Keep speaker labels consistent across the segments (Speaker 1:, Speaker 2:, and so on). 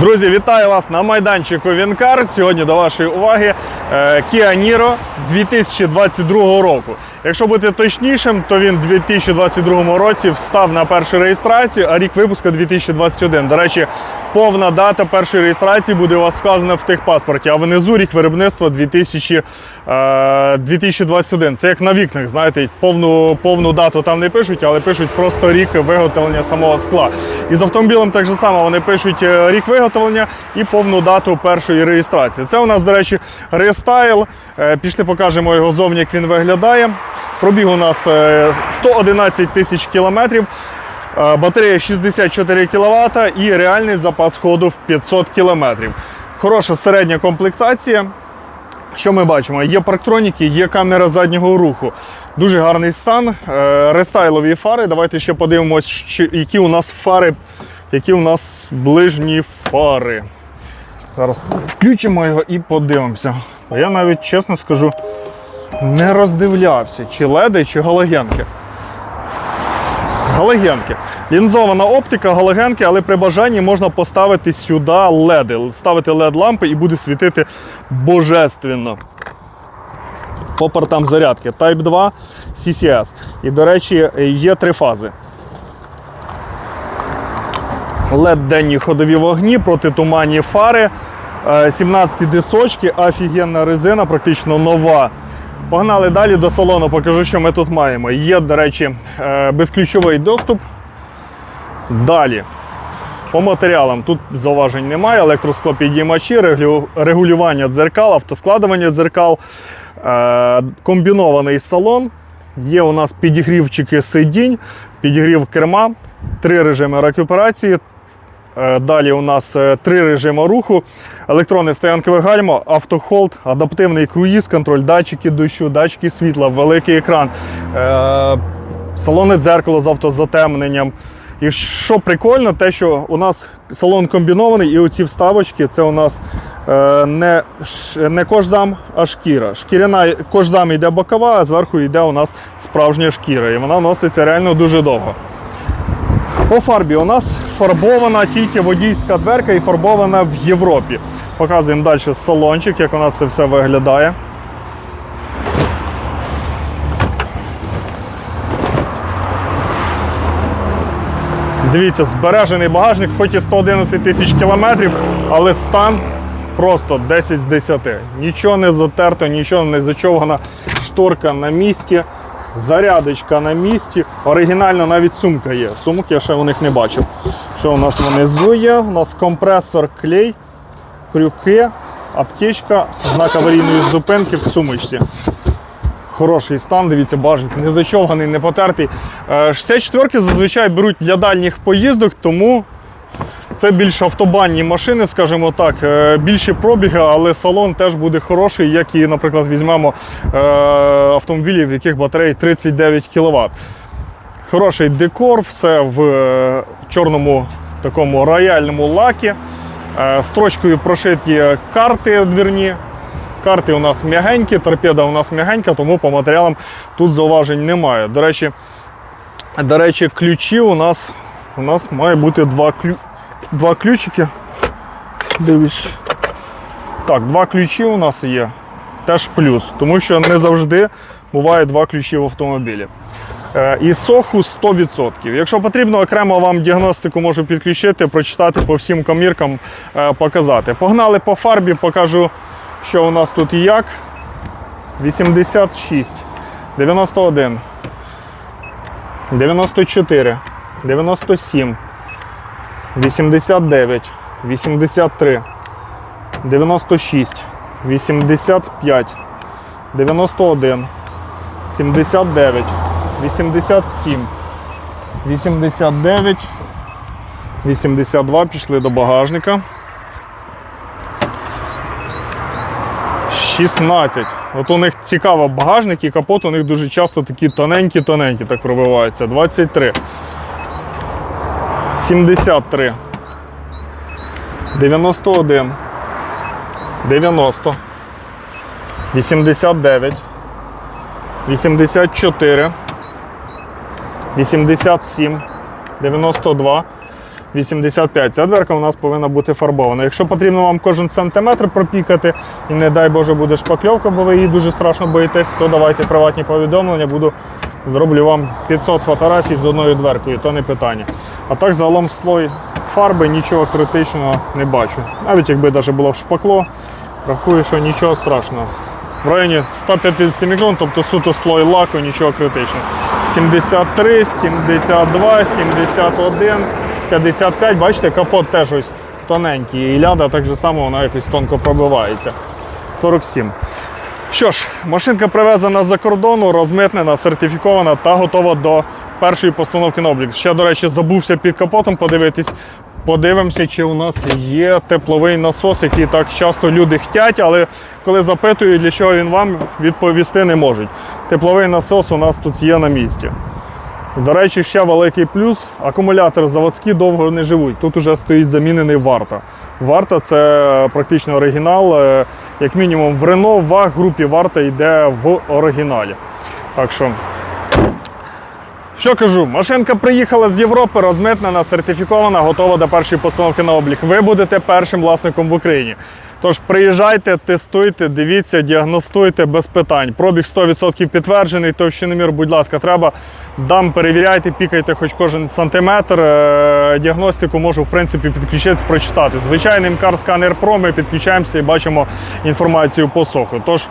Speaker 1: Друзі, вітаю вас на майданчику Вінкар. Сьогодні до вашої уваги е, Kia Niro 2022 року. Якщо бути точнішим, то він у 2022 році встав на першу реєстрацію, а рік випуску 2021. До речі, повна дата першої реєстрації буде у вас вказана в техпаспорті, а внизу рік виробництва 2000, е, 2021. Це як на вікнах, знаєте, повну, повну дату там не пишуть, але пишуть просто рік виготовлення самого скла. І з автомобілем так же само вони пишуть е, рік виготовлення і повну дату першої реєстрації. Це у нас, до речі, рестайл. Е, Пішли покажемо його зовні, як він виглядає. Пробіг у нас е, 111 тисяч кілометрів. Е, Батарея 64 кВт і реальний запас ходу в 500 км. Хороша середня комплектація. Що ми бачимо? Є парктроніки, є камера заднього руху. Дуже гарний стан. Е, Рестайлові фари. Давайте ще подивимось, які у нас фари, які у нас ближні фари. Зараз включимо його і подивимося. Я навіть чесно скажу, не роздивлявся, чи леди, чи галогенки. Галогенки. Лінзована оптика, галогенки, але при бажанні можна поставити сюди леди. Ставити LED-лампи і буде світити божественно. По портам зарядки Type 2 CCS. І, до речі, є три фази. LED денні ходові вогні, протитуманні фари, е, 17 дисочки, офігенна резина, практично нова. Погнали далі до салону, покажу, що ми тут маємо. Є, до речі, е, безключовий доступ. Далі. По матеріалам тут зауважень немає. Електроскопідіймачі, регулю- регулювання дзеркал, автоскладування дзеркал, е, комбінований салон. Є у нас підігрівчики сидінь, підігрів керма, три режими рекуперації. Е, Далі у нас е, три режими руху, електронне стоянкове гальмо, автохолд, адаптивний круїз, контроль, датчики дощу, датчики світла, великий екран, е, салонне дзеркало з автозатемненням. І що прикольно, те, що у нас салон комбінований, і оці вставочки це у нас не, не кожзам, а шкіра. Шкіряна кожзам йде бокова, а зверху йде у нас справжня шкіра. І вона носиться реально дуже довго. По фарбі у нас фарбована тільки водійська дверка і фарбована в Європі. Показуємо далі салончик, як у нас це все виглядає. Дивіться, збережений багажник, хоч і 111 тисяч кілометрів, але стан просто 10 з 10. Нічого не затерто, нічого не зачовгано. Шторка на місці, зарядочка на місці. Оригінально навіть сумка є. Сумок я ще у них не бачив. Що у нас внизу є? У нас компресор, клей, крюки, аптечка, знак аварійної зупинки в сумочці. Хороший стан, дивіться, бажник, не зачовганий, не потертий. Е, 64-ки зазвичай беруть для дальніх поїздок, тому це більш автобанні машини, скажімо так, Е, більші пробіги, але салон теж буде хороший, як і, наприклад, візьмемо е, автомобілі, в яких батареї 39 кВт. Хороший декор, все в е, чорному такому рояльному лакі. Строчкою прошиті карти двірні. Карти у нас м'ягенькі, торпеда у нас м'ягенька, тому по матеріалам тут зауважень немає. До речі, до речі, ключі у нас у нас має бути два, клю, два ключики. Дивись. Так, два ключі у нас є. Теж плюс, тому що не завжди буває два ключі в автомобілі. Е, І соху 100%. Якщо потрібно, окремо вам діагностику можу підключити, прочитати по всім коміркам, е, показати. Погнали по фарбі, покажу, що у нас тут і як. 86, 91, 94, 97, 89, 83, 96, 85, 91, 79, 87, 89, 82 пішли до багажника. 16. От у них цікаво багажник і капот у них дуже часто такі тоненькі-тоненькі так пробиваються. 23. 73. 91. 90. 89. 84. 87. 92. 85. Ця дверка у нас повинна бути фарбована. Якщо потрібно вам кожен сантиметр пропікати, і не дай Боже буде шпакльовка, бо ви її дуже страшно боїтесь, то давайте приватні повідомлення, буду зроблю вам 500 фотографій з одною дверкою, то не питання. А так загалом слой фарби нічого критичного не бачу. Навіть якби навіть було б шпакло, рахую, що нічого страшного. В районі 150 мікрон, тобто суто слой лаку, нічого критичного. 73, 72, 71, 55. Бачите, капот теж ось тоненький. І ляда так же само вона якось тонко пробивається. 47. Що ж, машинка привезена з-за кордону, розмитнена, сертифікована та готова до першої постановки на облік. Ще, до речі, забувся під капотом подивитись. Подивимося, чи у нас є тепловий насос, який так часто люди хтять, але коли запитують, для чого він вам, відповісти не можуть. Тепловий насос у нас тут є на місці. До речі, ще великий плюс. Акумулятори заводські довго не живуть. Тут уже стоїть замінений варта. Варта це практично оригінал. Е, Як мінімум в Renault, в групі варта йде в оригіналі. Так що, що кажу, машинка приїхала з Європи, розмитнена, сертифікована, готова до першої постановки на облік. Ви будете першим власником в Україні. Тож приїжджайте, тестуйте, дивіться, діагностуйте без питань. Пробіг 100% підтверджений, товщиномір, будь ласка, треба. Дам, перевіряйте, пікайте хоч кожен сантиметр. Е, Діагностику можу, в принципі, підключитися, прочитати. Звичайним CarScanner Pro ми підключаємося і бачимо інформацію по соху. Тож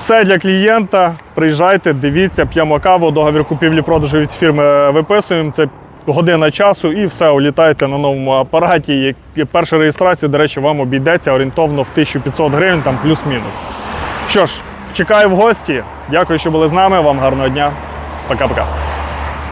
Speaker 1: все для клієнта. Приїжджайте, дивіться, п'ємо каву, договір купівлі-продажу від фірми виписуємо. Це година часу і все, улітаєте на новому апараті. І перша реєстрація, до речі, вам обійдеться орієнтовно в 1500 гривень, там плюс-мінус. Що ж, чекаю в гості. Дякую, що були з нами. Вам гарного дня. Пока-пока.